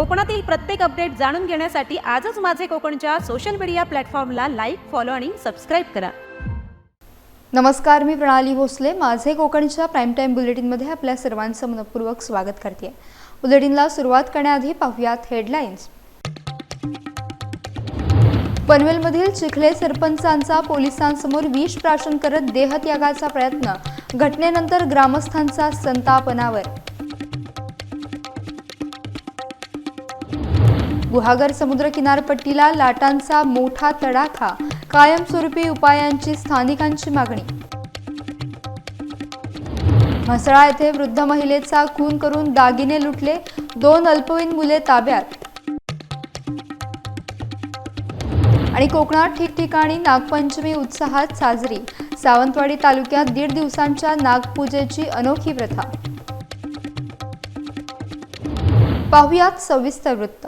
कोकणातील प्रत्येक अपडेट जाणून घेण्यासाठी आजच माझे कोकणच्या सोशल मीडिया प्लॅटफॉर्मला लाईक फॉलो आणि सबस्क्राईब करा. नमस्कार मी प्रणाली भोसले. माझे कोकणच्या प्राईम टाईम बुलेटिनमध्ये आपल्या सर्वांचं मनपूर्वक स्वागत करते. बुलेटिनला सुरुवात करण्याआधी पाहूयात हेडलाईन्स पनवेलमधील चिखले सरपंचांचा पोलिसांसमोर विष प्राशन करत देहत्यागाचा प्रयत्न. घटनेनंतर ग्रामस्थांचा संतापनावर. गुहागर समुद्र किनारपट्टीला लाटांचा मोठा तडाखा कायमस्वरूपी उपायांची स्थानिकांची मागणी. म्हसळा येथे वृद्ध महिलेचा खून करून दागिने लुटले दोन अल्पवयीन मुले ताब्यात. आणि कोकणात ठिकठिकाणी नागपंचमी उत्साहात साजरी. सावंतवाडी तालुक्यात दीड दिवसांच्या नागपूजेची अनोखी प्रथा. पाहुयात सविस्तर वृत्त.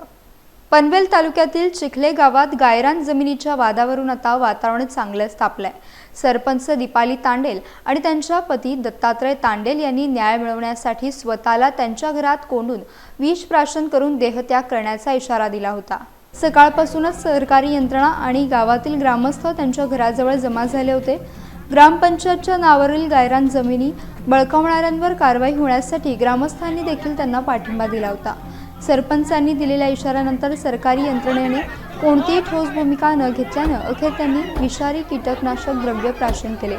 पनवेल तालुक्यातील चिखले गावात गायरान जमिनीच्या वादावरून आता वातावरण चांगलंच तापलंय सरपंच दीपाली तांडेल आणि त्यांच्या पती दत्तात्रय तांडेल यांनी न्याय मिळवण्यासाठी स्वतःला त्यांच्या घरात कोंडून विष प्राशन करून देहत्याग करण्याचा इशारा दिला होता. सकाळपासूनच सरकारी यंत्रणा आणि गावातील ग्रामस्थ त्यांच्या घराजवळ जमा झाले होते. ग्रामपंचायतच्या नावावरील गायरान जमिनी बळकावणाऱ्यांवर कारवाई होण्यासाठी ग्रामस्थांनी देखील त्यांना पाठिंबा दिला होता. सरपंचांनी दिलेल्या इशाऱ्यानंतर सरकारी यंत्रणेने कोणतीही ठोस भूमिका न घेतल्यानं अखेर त्यांनी विषारी कीटकनाशक द्रव्य प्राशन केले.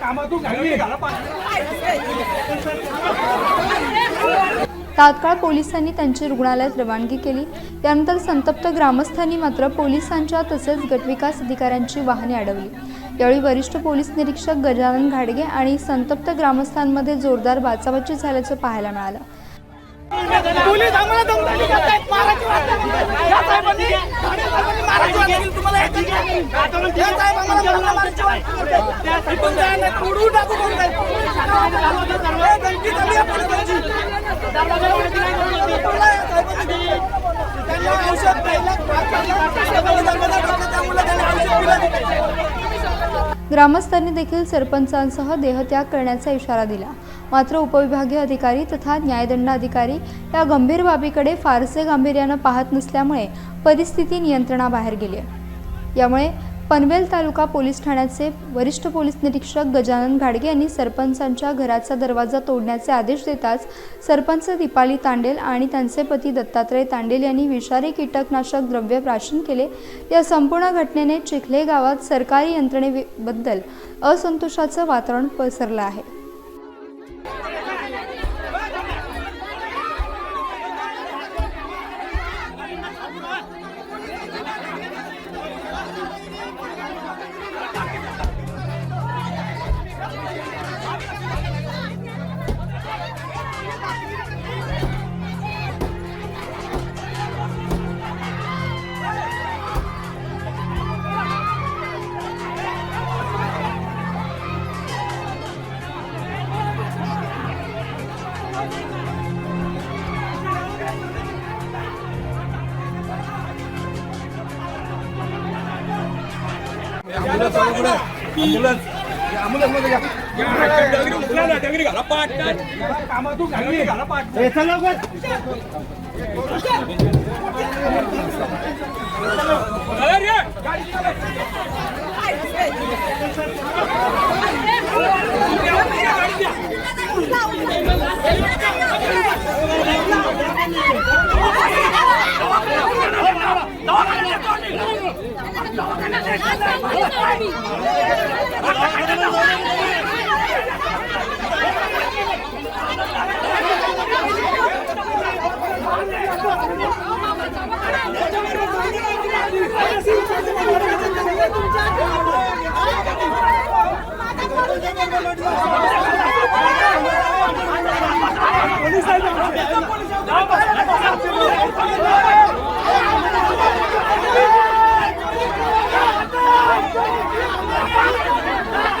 कामातून तात्काळ पोलिसांनी त्यांची रुग्णालयात रवानगी केली. त्यानंतर संतप्त ग्रामस्थांनी मात्र पोलिसांच्या तसेच गटविकास अधिकाऱ्यांची वाहने अडवली. यावेळी वरिष्ठ पोलीस निरीक्षक गजानन घाडगे आणि संतप्त ग्रामस्थांमध्ये जोरदार बाचाबाची झाल्याचं पाहायला मिळालं. पोलीस आम्हाला दमदाटी करतायत मारायची या साहेबांनी मारायची तुम्हाला या साहेब आम्हाला मारायची वाटतं. त्या तोडून टाकू कोण नाही. ए, धमकी दिली आहे औषध पहिला त्यामुळे त्यांनी औषध दिलं. ग्रामस्थांनी देखील सरपंचांसह देहत्याग करण्याचा इशारा दिला. मात्र उपविभागीय अधिकारी तथा न्यायदंड अधिकारी या गंभीर बाबीकडे फारसे गांभीर्यानं पाहत नसल्यामुळे परिस्थिती नियंत्रणाबाहेर गेली यामुळे पनवेल तालुका पोलीस ठाण्याचे वरिष्ठ पोलीस निरीक्षक गजानन घाडगे यांनी सरपंचांच्या घराचा दरवाजा तोडण्याचे आदेश देताच सरपंच दीपाली तांडेल आणि त्यांचे पती दत्तात्रय तांडेल यांनी विषारी कीटकनाशक द्रव्य प्राशन केले. या संपूर्ण घटनेने चिखले गावात सरकारी यंत्रणेबद्दल असंतोषाचं वातावरण पसरलं आहे. डगरी घाला Police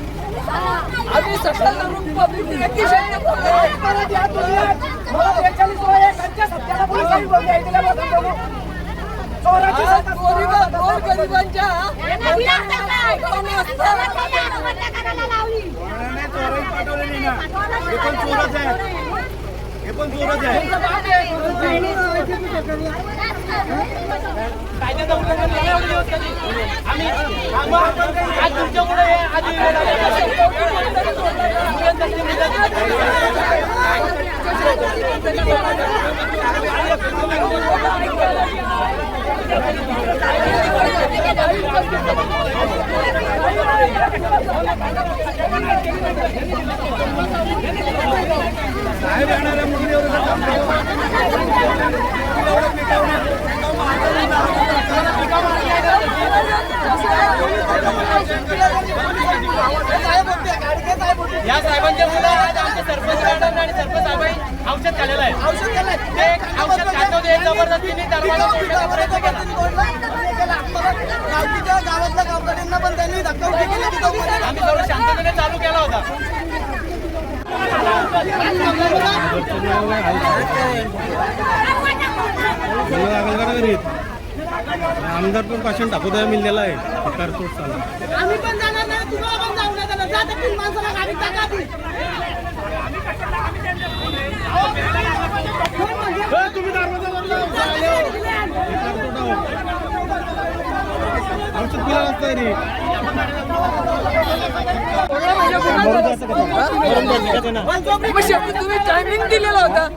आम्ही सत्ता करून पब्लिक बोलतोय. परत या दुनियेत मला बेचाळीस वय आहे. त्यांच्या सत्याला बोलू काही बोलू ऐकलं बघा बघू. चोराची सत्ता चोरीला चोर गरिबांच्या कायद्याचं उल्लंघन नाही एवढे दिवस कधी. आम्ही आम्ही- आपण काही आज तुमच्यामुळे हे आधी या साहेबांच्या मुलं आज आमचे सरपंच मॅडम आणि सरपंच साहेब औषध खाल्लेलं आहे. औषध ते एक औषध खात होते जबरदस्तीने दरवाजा तोडण्याचा प्रयत्न केला. गावातल्या गावकऱ्यांना पण त्यांनी धक्का केली. आम्ही थोडं शांततेने चालू केला होता. आमदार पण पाषाण टाकू मिळलेला आहे. करतो चालू. आम्ही पण जाणार नाही तुम्हाला पण जाऊ नका. जा त्या तीन माणसाला गाडीत टाका तुम्ही टायमिंग दिलेला होता.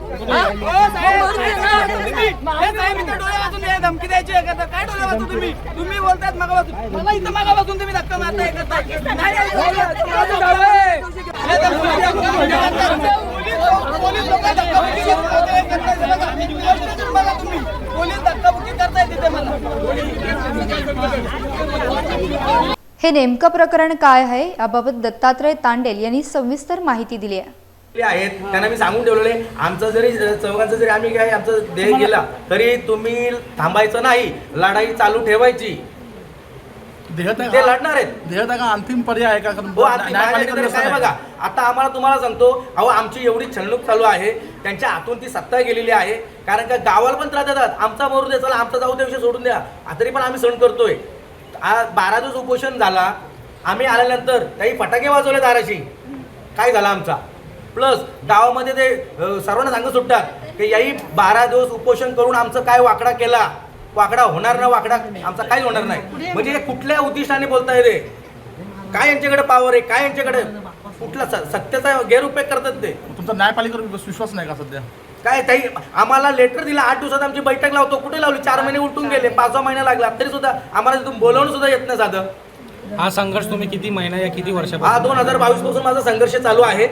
धमकी द्यायची आहे काय डोळे वाचू तुम्ही तुम्ही बोलतात मागा वाचून मला इथं मागा वाचून तुम्ही धक्का मारताय करताय. हे हे हे नेमकं प्रकरण काय आहे? याबाबत दत्तात्रय तांडेल यांनी सविस्तर माहिती दिली आहे. आहेत त्यांना मी सांगून ठेवलेले आमचं जरी चौघांचं जरी आम्ही काय आमचं देह गेला तरी तुम्ही थांबायचं नाही. लढाई चालू ठेवायची. ते लढणार आहेत. अंतिम पर्याय आहे का? हो काय बघा आता आम्हाला तुम्हाला सांगतो अहो आमची एवढी छळणूक चालू आहे त्यांच्या हातून ती सत्ता गेलेली आहे कारण का गावाला पण त्रास देतात. आमचा मरू दे चला आमचा जाऊ दे विषय सोडून द्या. आ, तरी पण आम्ही सण करतोय. आज बारा दिवस उपोषण झाला आम्ही आल्यानंतर काही फटाके वाजवले दाराशी. काय झाला आमचा? प्लस गावामध्ये ते अ, सर्वांना सांगत सुटतात की याही बारा दिवस उपोषण करून आमचं काय वाकडा केला? वाकडा होणार ना वाकडा आमचा काहीच होणार नाही. म्हणजे हे कुठल्या उद्दिष्टाने बोलताय ते काय यांच्याकडे पावर आहे? काय यांच्याकडे? कुठला स- सत्याचा गैरउपयोग करतात ते. तुमचा न्यायपालिकेवर विश्वास नाही का सध्या? काय ताई आम्हाला लेटर दिला आठ दिवसात आमची बैठक लावतो. कुठे लावली? चार महिने उलटून गेले. पाच सहा महिना लागला. तरी सुद्धा आम्हाला तिथून बोलवणं सुद्धा येत नाही साधं. हा संघर्ष तुम्ही किती महिना या किती हा वर्षापासून दोन हजार बावीसपासून माझा संघर्ष चालू आहे.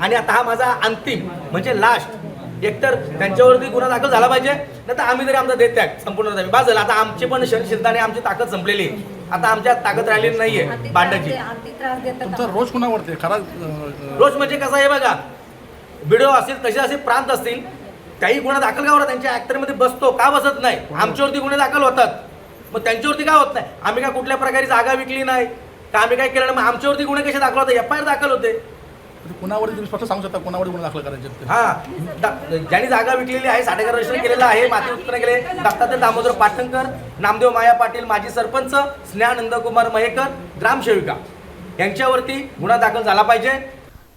आणि आता हा माझा अंतिम म्हणजे लास्ट एकतर त्यांच्यावरती गुन्हा दाखल झाला पाहिजे नाही तर आम्ही तरी आमचा देत त्याग. संपूर्ण बाज झाला. आता आमची पण आणि आमची ताकद संपलेली. आहे आता आमच्या ताकद राहिलेली नाहीये भांडायची. तुमचा रोज कुणावरती खरा रोज म्हणजे कसं आहे बघा व्हिडिओ असतील तसे असे प्रांत असतील काही गुन्हा दाखल का होतात त्यांच्या ऍक्टरमध्ये बसतो का बसत नाही? आमच्यावरती गुन्हे दाखल होतात. मग त्यांच्यावरती का होत नाही? आम्ही काय कुठल्या प्रकारे जागा विकली नाही? का आम्ही काय केलं नाही? मग आमच्यावरती गुन्हे कसे दाखल होते एफ आय आर दाखल होते. कुणावरती तुम्ही स्पष्ट सांगू शकता कुणावर गुन्हे दाखल करायचे आहेत ते? हा दा- ज्यांनी जागा विकलेली आहे साठेकर रजिस्टर केलेलं आहे माती उत्पन्न केले दत्तात्रय दामोदर पाटणकर नामदेव माया पाटील माजी सरपंच स्नेहा नंदकुमार मयेकर ग्रामसेविका. यांच्यावरती गुन्हा दाखल झाला पाहिजे.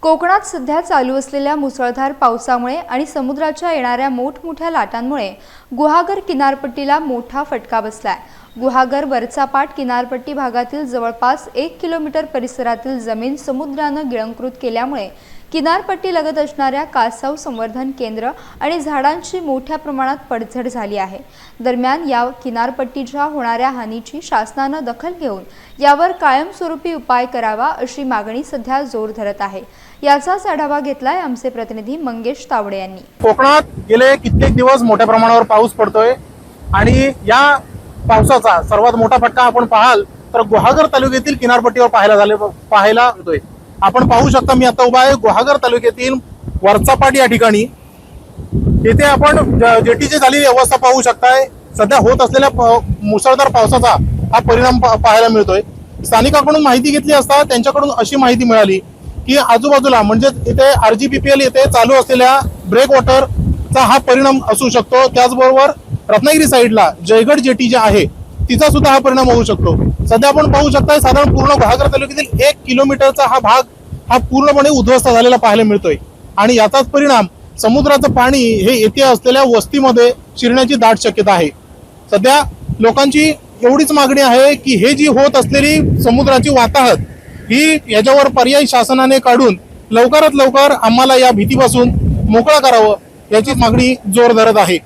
कोकणात सध्या चालू असलेल्या मुसळधार पावसामुळे आणि समुद्राच्या येणाऱ्या मोठमोठ्या लाटांमुळे गुहागर किनारपट्टीला मोठा फटका बसलाय. गुहागर वरचापाट किनारपट्टी भागातील जवळपास एक किलोमीटर परिसरातील जमीन समुद्रानं गिळंकृत केल्यामुळे किनारपट्टी लगत असणाऱ्या कासव संवर्धन केंद्र आणि झाडांची मोठ्या प्रमाणात पडझड झाली आहे. दरम्यान या किनारपट्टीच्या होणाऱ्या हानीची शासनानं दखल घेऊन यावर कायमस्वरूपी उपाय करावा अशी मागणी सध्या जोर धरत आहे. याचाच आढावा घेतलाय आमचे प्रतिनिधी मंगेश तावडे यांनी. कोकणात गेले कित्येक दिवस मोठ्या प्रमाणावर पाऊस पडतोय आणि या पावसाचा सर्वात मोठा फटका आपण पाहाल तर गुहागर तालुक्यातील किनारपट्टीवर पाहायला झाले पाहायला मिळतोय. आपण पाहू शकता मी आता उभा आहे गुहागर तालुक्यातील वरचापाट या ठिकाणी. येथे आपण जेटीची झालेली अवस्था पाहू शकताय. सध्या होत असलेल्या मुसळधार पावसाचा हा परिणाम पाहायला मिळतोय. स्थानिकाकडून माहिती घेतली असता त्यांच्याकडून अशी माहिती मिळाली की आजूबाजूला म्हणजे इथे आर जी पीपीएल येथे चालू असलेल्या ब्रेक वॉटरचा हा परिणाम असू शकतो. त्याचबरोबर रत्नागिरी साईडला जयगड जेटी जे आहे तिचा सुद्धा हा परिणाम होऊ शकतो. सध्या आपण पाहू शकता साधारण पूर्ण घागर तालुक्यातील एक किलोमीटरचा हा भाग हा पूर्णपणे उद्ध्वस्त झालेला पाहायला मिळतोय. आणि याचाच परिणाम समुद्राचं पाणी हे येथे असलेल्या वस्तीमध्ये शिरण्याची दाट शक्यता आहे. सध्या लोकांची एवढीच मागणी आहे की हे जी होत असलेली समुद्राची वाताहत ही याच्यावर पर्यायी शासनाने काढून लवकरात लवकर आम्हाला या भीतीपासून मोकळा करावं याची मागणी जोर धरत आहे.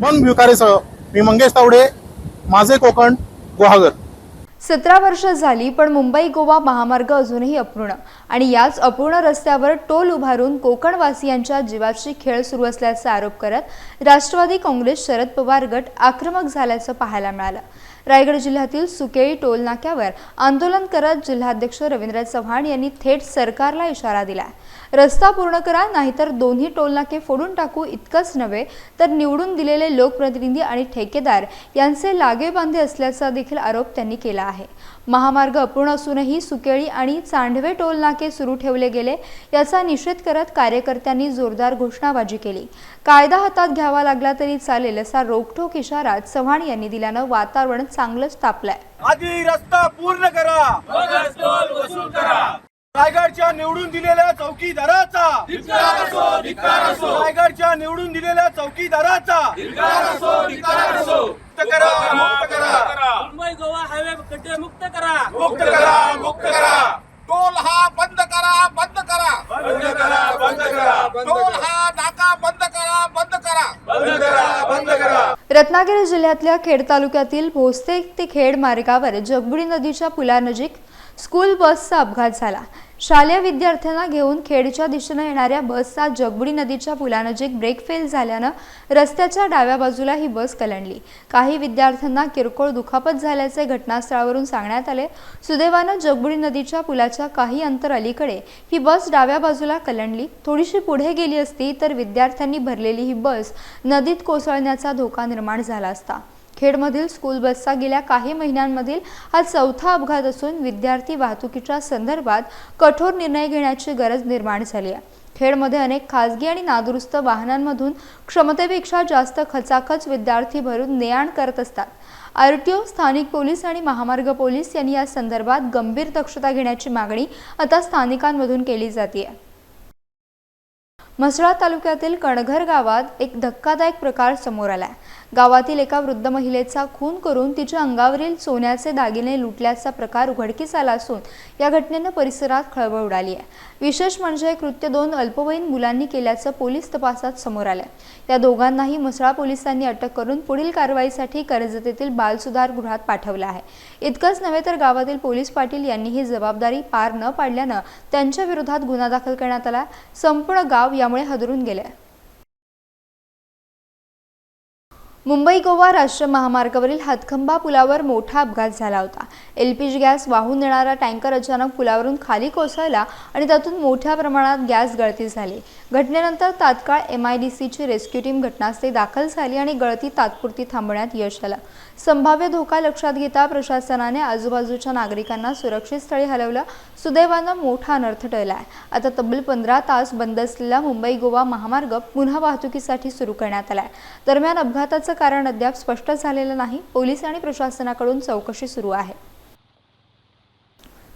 शुभम भिवकारेसह मी मंगेश तावडे माझे कोकण गुहागर. सतरा वर्ष झाली पण मुंबई गोवा महामार्ग अजूनही अपूर्ण. आणि याच अपूर्ण रस्त्यावर टोल उभारून कोकणवासियांच्या जीवाची खेळ सुरू असल्याचा आरोप करत राष्ट्रवादी काँग्रेस शरद पवार गट आक्रमक झाल्याचं पाहायला मिळालं. रायगड जिल्ह्यातील सुकेळी टोल नाक्यावर आंदोलन करत जिल्हाध्यक्ष रवींद्र चव्हाण यांनी थेट सरकारला इशारा दिला रस्ता पूर्ण करा नाहीतर दोन्ही टोलनाके फोडून टाकू इतकंच नव्हे तर निवडून दिलेले लोकप्रतिनिधी आणि ठेकेदार यांचे लागेबांधे असल्याचा देखील आरोप त्यांनी केला आहे. महामार्ग अपूर्ण असूनही सुकेळी आणि चांडवे टोल नाके सुरू ठेवले गेले याचा निषेध करत कार्यकर्त्यांनी जोरदार घोषणाबाजी केली. कायदा हातात घ्यावा लागला तरी चालेल असा रोखठोक इशारा चव्हाण यांनी दिल्यानं वातावरण चांगलंच तापलंय. आधी रस्ता पूर्ण करा. रायगडच्या निवडून दिलेल्या चौकीदाराचा रायगडच्या निवडून दिलेल्या चौकीदाराचा करा मुंबई गोवा हायवे खड्डे मुक्त करा मुक्त करा मुक्त करा टोल हा बंद करा बंद करा बंद करा बंद करा टोल हा नाका बंद करा बंद करा बंद करा बंद करा रत्नागिरी जिल्ह्यातल्या खेड तालुक्यातील भोसते ते खेड मार्गावर जगबुडी नदीच्या पुलानजीक स्कूल बसचा अपघात झाला. शालेय विद्यार्थ्यांना घेऊन खेडच्या दिशेनं येणाऱ्या बसचा जगबुडी नदीच्या पुलानजीक ब्रेक फेल झाल्यानं रस्त्याच्या डाव्या बाजूला ही बस कलंडली. काही विद्यार्थ्यांना किरकोळ दुखापत झाल्याचे घटनास्थळावरून सांगण्यात आले. सुदैवानं जगबुडी नदीच्या पुलाच्या काही अंतर अलीकडे ही बस डाव्या बाजूला कलंडली. थोडीशी पुढे गेली असती तर विद्यार्थ्यांनी भरलेली ही बस नदीत कोसळण्याचा धोका निर्माण झाला असता. खेडमधील स्कूल बसचा गेल्या काही महिन्यांमधील हा चौथा अपघात असून विद्यार्थी वाहतुकीच्या संदर्भात कठोर निर्णय घेण्याची गरज निर्माण झाली आहे. खेडमध्ये अनेक खासगी आणि नादुरुस्त वाहनांमधून क्षमतेपेक्षा जास्त खचाखच विद्यार्थी भरून ने आण करत असतात. आर टी ओ स्थानिक पोलीस आणि महामार्ग पोलीस यांनी या संदर्भात गंभीर दक्षता घेण्याची मागणी आता स्थानिकांमधून केली जाते. म्हसळा तालुक्यातील कणघर गावात एक धक्कादायक प्रकार समोर आला आहे गावातील एका वृद्ध महिलेचा खून करून तिच्या अंगावरील सोन्याचे दागिने लुटल्याचा प्रकार उघडकीस आला असून या घटनेनं परिसरात खळबळ उडाली आहे. विशेष म्हणजे हे कृत्य दोन अल्पवयीन मुलांनी केल्याचं पोलीस तपासात समोर आलंय. या दोघांनाही म्हसळा पोलिसांनी अटक करून पुढील कारवाईसाठी कर्जतेतील बालसुधार गृहात पाठवलं आहे. इतकंच नव्हे तर गावातील पोलीस पाटील यांनी ही जबाबदारी पार न पाडल्यानं त्यांच्या विरोधात गुन्हा दाखल करण्यात आला. संपूर्ण गाव यामुळे हदरून गेले मुंबई गोवा राष्ट्रीय महामार्गावरील हातखंबा पुलावर मोठा अपघात झाला होता. एल पी जी गॅस वाहून नेणारा टँकर अचानक पुलावरून खाली कोसळला आणि त्यातून मोठ्या प्रमाणात गॅस गळती झाली. घटनेनंतर तात्काळ एम आय डी सीची रेस्क्यू टीम घटनास्थळी दाखल झाली आणि गळती तात्पुरती थांबवण्यात यश आलं. संभाव्य धोका लक्षात घेता प्रशासनाने आजूबाजूच्या नागरिकांना सुरक्षित स्थळी हलवलं. सुदैवानं मोठा अनर्थ टळला आहे आता तब्बल पंधरा तास बंद असलेला मुंबई गोवा महामार्ग पुन्हा वाहतुकीसाठी सुरू करण्यात आला आहे दरम्यान अपघाताचा कारण अद्याप स्पष्ट झालेलं नाही. पोलीस आणि प्रशासनाकडून चौकशी सुरू आहे.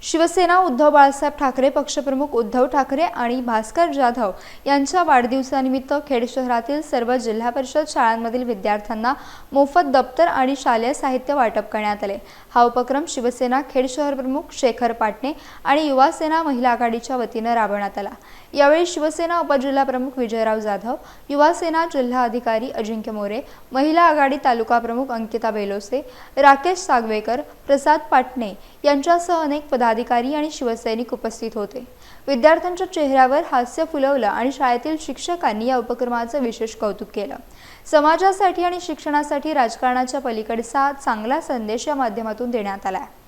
शिवसेना उद्धव बाळासाहेब ठाकरे पक्षप्रमुख उद्धव ठाकरे आणि भास्कर जाधव यांच्या वाढदिवसानिमित्त खेड शहरातील सर्व जिल्हा परिषद शाळांमधील विद्यार्थ्यांना मोफत दप्तर आणि शालेय साहित्य वाटप करण्यात आले. हा उपक्रम शिवसेना खेड शहर प्रमुख शेखर पाटणे आणि युवा सेना महिला आघाडीच्या वतीनं राबवण्यात आला. यावेळी शिवसेना उपजिल्हा प्रमुख विजयराव जाधव युवा सेना जिल्हा अधिकारी अजिंक्य मोरे महिला आघाडी तालुका प्रमुख अंकिता बेलोसे राकेश सागवेकर प्रसाद पाटणे यांच्यासह अनेक पदाधिकारी पदाधिकारी आणि शिवसैनिक उपस्थित होते. विद्यार्थ्यांच्या चेहऱ्यावर हास्य फुलवलं आणि शाळेतील शिक्षकांनी या उपक्रमाचं विशेष कौतुक केलं. समाजासाठी आणि शिक्षणासाठी राजकारणाच्या पलीकडचा चांगला संदेश या माध्यमातून देण्यात आला आहे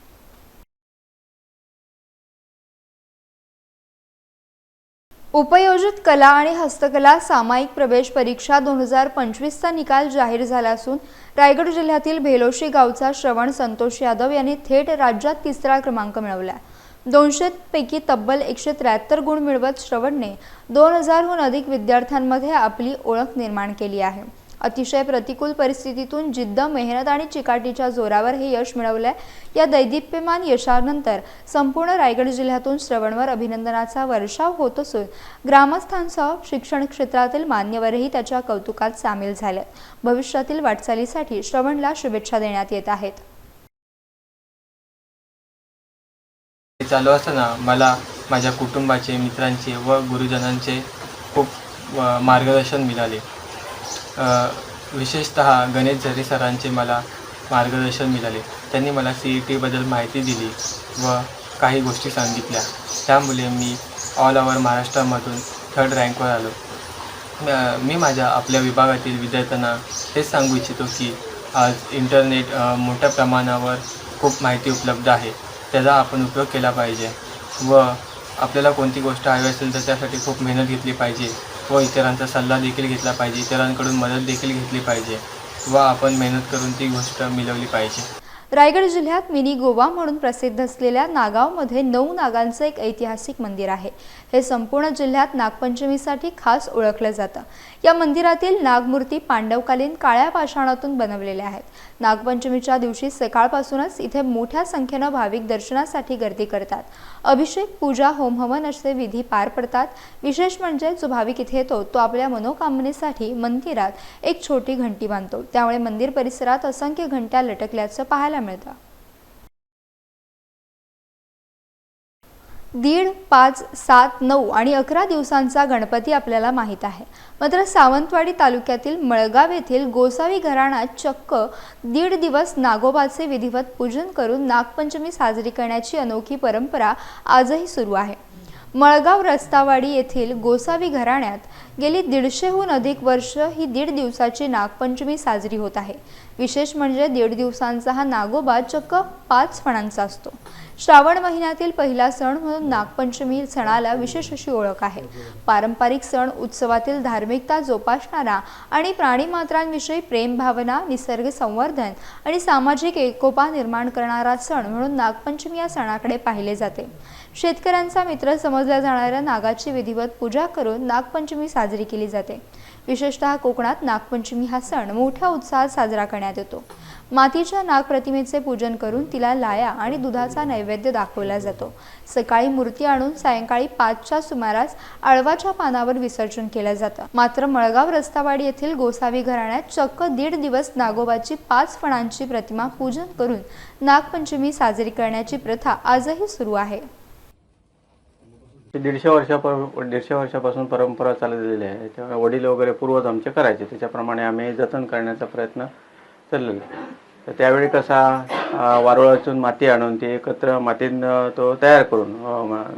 उपयोजित कला आणि हस्तकला सामायिक प्रवेश परीक्षा दोन हजार पंचवीसचा निकाल जाहीर झाला असून रायगड जिल्ह्यातील भेलोशी गावचा श्रवण संतोष यादव यांनी थेट राज्यात तिसरा क्रमांक मिळवला दोनशे पैकी तब्बल एकशे त्र्याहत्तर गुण मिळवत श्रवणने दोन हजारहून अधिक विद्यार्थ्यांमध्ये आपली ओळख निर्माण केली आहे. अतिशय प्रतिकूल परिस्थितीतून जिद्द मेहनत आणि चिकाटीच्या जोरावर हे यश मिळवलंय. या दैदिप्यमान यशानंतर संपूर्ण रायगड जिल्ह्यातून श्रवणवर अभिनंदनाचा वर्षाव होत असून ग्रामस्थांसह शिक्षण क्षेत्रातील मान्यवरही त्याच्या कौतुकात सामील झाले. भविष्यातील वाटचालीसाठी श्रवणला शुभेच्छा देण्यात येत आहेत. चालू असताना मला माझ्या कुटुंबाचे मित्रांचे व गुरुजनांचे खूप मार्गदर्शन मिळाले. विशेषत गणेश झरे सरांचे मला मार्गदर्शन मिळाले. त्यांनी मला सी ई टीबद्दल माहिती दिली व काही गोष्टी सांगितल्या. त्यामुळे मी ऑल ओव्हर महाराष्ट्रामधून थर्ड रँकवर आलो. मी माझ्या आपल्या विभागातील विद्यार्थ्यांना हेच सांगू इच्छितो की आज इंटरनेट मोठ्या प्रमाणावर खूप माहिती उपलब्ध आहे. त्याचा आपण उपयोग केला पाहिजे व आपल्याला कोणती गोष्ट हवी असेल तर त्यासाठी खूप मेहनत घेतली पाहिजे. व इतरांचा सल्ला देखील घेतला पाहिजे. इतरांकडून मदत देखील घेतली पाहिजे व आपण मेहनत करून ती गोष्ट मिळवली पाहिजे. रायगड जिल्ह्यात मिनी गोवा म्हणून प्रसिद्ध असलेल्या नागावमध्ये नऊ नागांचं एक ऐतिहासिक मंदिर आहे. हे संपूर्ण जिल्ह्यात नागपंचमीसाठी खास ओळखलं जातं. या मंदिरातील नागमूर्ती पांडवकालीन काळ्या पाषाणातून बनवलेल्या आहेत. नागपंचमीच्या दिवशी सकाळपासूनच इथे मोठ्या संख्येनं भाविक दर्शनासाठी गर्दी करतात. अभिषेक पूजा होमहवन असे विधी पार पडतात. विशेष म्हणजे जो भाविक इथे येतो तो आपल्या मनोकामनेसाठी मंदिरात एक छोटी घंटी बांधतो. त्यामुळे मंदिर परिसरात असंख्य घंट्या लटकल्याचं पाहायला मिळतं. दीड पाच सात नऊ आणि अकरा दिवसांचा गणपती आपल्याला माहीत आहे. मात्र सावंतवाडी तालुक्यातील मळगाव येथील गोसावी घराण्यात चक्क दीड दिवस नागोबाचे विधिवत पूजन करून नागपंचमी साजरी करण्याची अनोखी परंपरा आजही सुरू आहे. मळगाव रस्तावाडी येथील गोसावी घराण्यात गेली दीडशेहून अधिक वर्ष ही दीड दिवसाची नागपंचमी साजरी होत आहे. विशेष म्हणजे दीड दिवसांचा हा नागोबा चक्क पाच फणांचा असतो. श्रावण महिन्यातील पहिला सण म्हणून नागपंचमी सणाला विशेष अशी ओळख आहे. पारंपरिक सण उत्सवातील धार्मिकता जोपासणारा आणि प्राणीमात्रांविषयी प्रेम भावना निसर्ग संवर्धन आणि सामाजिक एकोपा निर्माण करणारा सण म्हणून नागपंचमी या सणाकडे पाहिले जाते. शेतकऱ्यांचा मित्र समजल्या जाणाऱ्या नागाची विधिवत पूजा करून नागपंचमी साजरी केली जाते. विशेषतः कोकणात नागपंचमी हा सण मोठ्या उत्साहात साजरा करण्यात येतो. मातीच्या नागप्रतिमेचे पूजन करून तिला लाया आणि दुधाचा नैवेद्य दाखवला जातो. सकाळी मूर्ती आणून सायंकाळी पाचच्या सुमारास आळवाच्या पानावर विसर्जन केलं जातं. मात्र मळगाव रस्तावाडी येथील गोसावी घराण्यात चक्क दीड दिवस नागोबाची पाच फणांची प्रतिमा पूजन करून नागपंचमी साजरी करण्याची प्रथा आजही सुरू आहे. दीडशे वर्षापर दीडशे वर्षापासून परंपरा चाललेली आहे. त्यामुळे वडील वगैरे पूर्वज आमचे करायचे. त्याच्याप्रमाणे आम्ही जतन करण्याचा प्रयत्न चाललेला तर त्यावेळी कसा अं, वारुळातून माती आणून ती एकत्र मातीनं तो तयार करून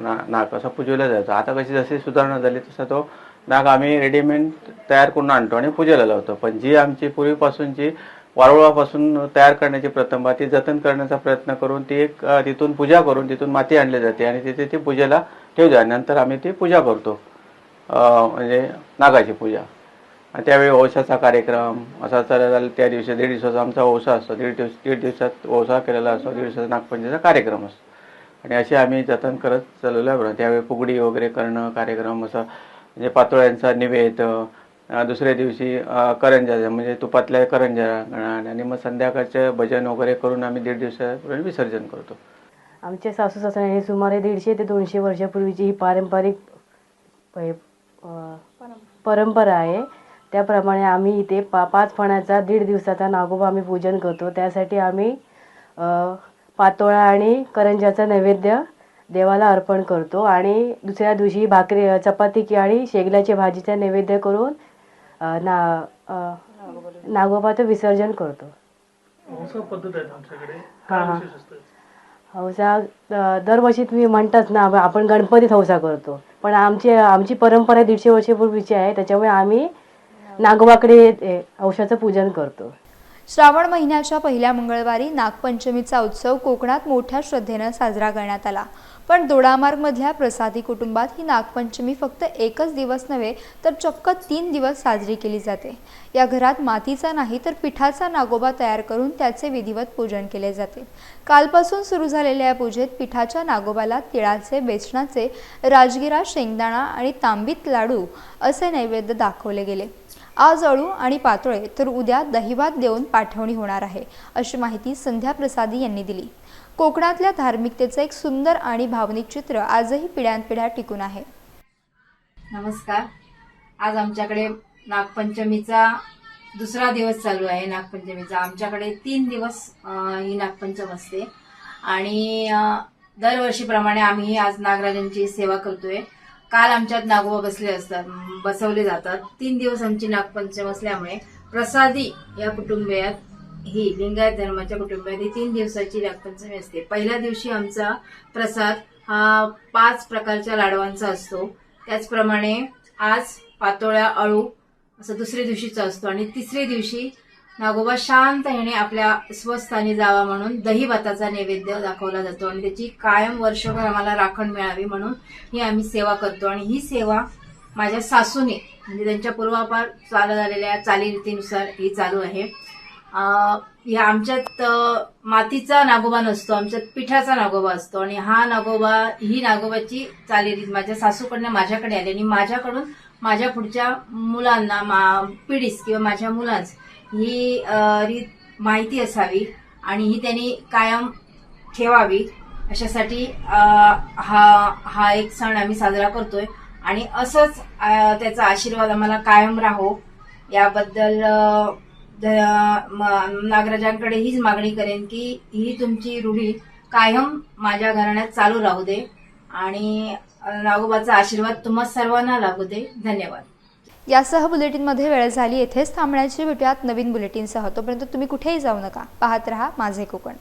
ना नाग असा पुजवला जायचा. आता कशी जशी सुधारणा झाली तसा तो नाग आम्ही रेडीमेड तयार करून आणतो आणि पूजेला लावतो पण जी आमची पूर्वीपासूनची वाळवळापासून तयार करण्याची प्रथम ती जतन करण्याचा प्रयत्न करून ती एक तिथून पूजा करून तिथून माती आणली जाते आणि तिथे ती पूजेला ठेवते नंतर आम्ही ती पूजा करतो. म्हणजे नागाची पूजा. आणि त्यावेळी ओशाचा कार्यक्रम असा चालला त्या दिवशी दीड दिवसाचा आमचा ओसा असतो. दीड दिवस दीड दिवसात ओसा केलेला असतो. दीड दिवसाचा नागपंचमीचा कार्यक्रम असतो. आणि असे आम्ही जतन करत चाललेलो त्यावेळी फुगडी वगैरे करणं कार्यक्रम असं म्हणजे पातोळ्यांचा निवेद दुसऱ्या दिवशी करंजा म्हणजे तुपातल्या करंजा आणि मग संध्याकाळचं भजन वगैरे करून आम्ही दीड दिवसापूर्वी विसर्जन करतो. आमच्या सासू सासऱ्यांनी सुमारे दीडशे ते दोनशे वर्षापूर्वीची ही पारंपरिक पै- परंपरा आहे. त्याप्रमाणे आम्ही इथे पा पाच फणाचा दीड दिवसाचा नागोबा आम्ही पूजन करतो. त्यासाठी आम्ही पातोळा आणि करंजाचा नैवेद्य देवाला अर्पण करतो. आणि दुसऱ्या दिवशी भाकरी चपाती की आणि शेगल्याच्या भाजीचा नैवेद्य करून ना नागोबाचं विसर्जन करतो. पद्धत आहे आमच्याकडे. हां हां. हौसा अ, दरवर्षी तुम्ही म्हणतात ना आप- आपण गणपतीत हौसा करतो. पण आमची आमची परंपरा दीडशे वर्षापूर्वीची आहे त्याच्यामुळे आम्ही नागोबाकडे ए, हौसाचं पूजन करतो. श्रावण महिन्याच्या पहिल्या मंगळवारी नागपंचमीचा उत्सव कोकणात मोठ्या श्रद्धेनं साजरा करण्यात आला. पण दोडामार्गमधल्या प्रसादी कुटुंबात ही नागपंचमी फक्त एकच दिवस नव्हे तर चक्क तीन दिवस साजरी केली जाते. या घरात मातीचा नाही तर पिठाचा नागोबा तयार करून त्याचे विधिवत पूजन केले जाते. कालपासून सुरू झालेल्या या पूजेत पिठाच्या नागोबाला तिळाचे बेसनाचे राजगिरा शेंगदाणा आणि तांबीत लाडू असे नैवेद्य दाखवले गेले. आज अळू आणि पातोळे तर उद्या दहिवात देऊन पाठवणी होणार आहे अशी माहिती संध्या प्रसादी यांनी दिली. कोकणातल्या धार्मिकतेचं एक सुंदर आणि भावनिक चित्र आजही पिढ्यानपिढ्या टिकून आहे. नमस्कार. आज आमच्याकडे नागपंचमीचा दुसरा दिवस चालू आहे. नागपंचमीचा आमच्याकडे तीन दिवस ही नागपंचम असते. आणि दरवर्षीप्रमाणे आम्ही आज नागराजांची सेवा करतोय. काल आमच्यात नागोबा बसले असतात बसवले जातात. तीन दिवस आमची नागपंचम असल्यामुळे प्रसादी या कुटुंबियात ही लिंगायत धर्माच्या कुटुंबात ही तीन दिवसाची नागपंचमी असते. पहिल्या दिवशी आमचा प्रसाद हा पाच प्रकारच्या लाडवांचा असतो. त्याचप्रमाणे आज पातोळ्या अळू असं दुसऱ्या दिवशीचा असतो. आणि तिसऱ्या दिवशी नागोबा शांत येणे आपल्या स्वस्थानी जावा म्हणून दही भाताचा नैवेद्य दाखवला जातो. आणि त्याची कायम वर्षभर आम्हाला राखण मिळावी म्हणून ही आम्ही सेवा करतो. आणि ही सेवा माझ्या सासूने म्हणजे त्यांच्या पूर्वापार चालत आलेल्या चालीरीतीनुसार ही चालू आहे. ह्या आमच्यात मातीचा नागोबा नसतो आमच्यात पिठाचा नागोबा असतो. आणि हा नागोबा ही नागोबाची चालीरीत माझ्या सासूकडनं माझ्याकडे आली. आणि माझ्याकडून माझ्या पुढच्या मुलांना मा पिढीस किंवा माझ्या मुलांस ही रीत माहिती असावी आणि ही त्यांनी कायम ठेवावी. अशासाठी हा हा एक सण आम्ही साजरा करतोय. आणि असंच त्याचा आशीर्वाद आम्हाला कायम राहो. याबद्दल नागराजांकडे हीच मागणी करेन की ही तुमची रूढी कायम माझ्या घराण्यात चालू राहू दे आणि नागोबाचा आशीर्वाद तुम्हा सर्वांना लागू दे. धन्यवाद. यासह बुलेटिनमध्ये वेळ झाली. येथेच थांबण्याची भेटूयात नवीन बुलेटिनसह तोपर्यंत तुम्ही कुठेही जाऊ नका. पाहत रहा माझे कोकण.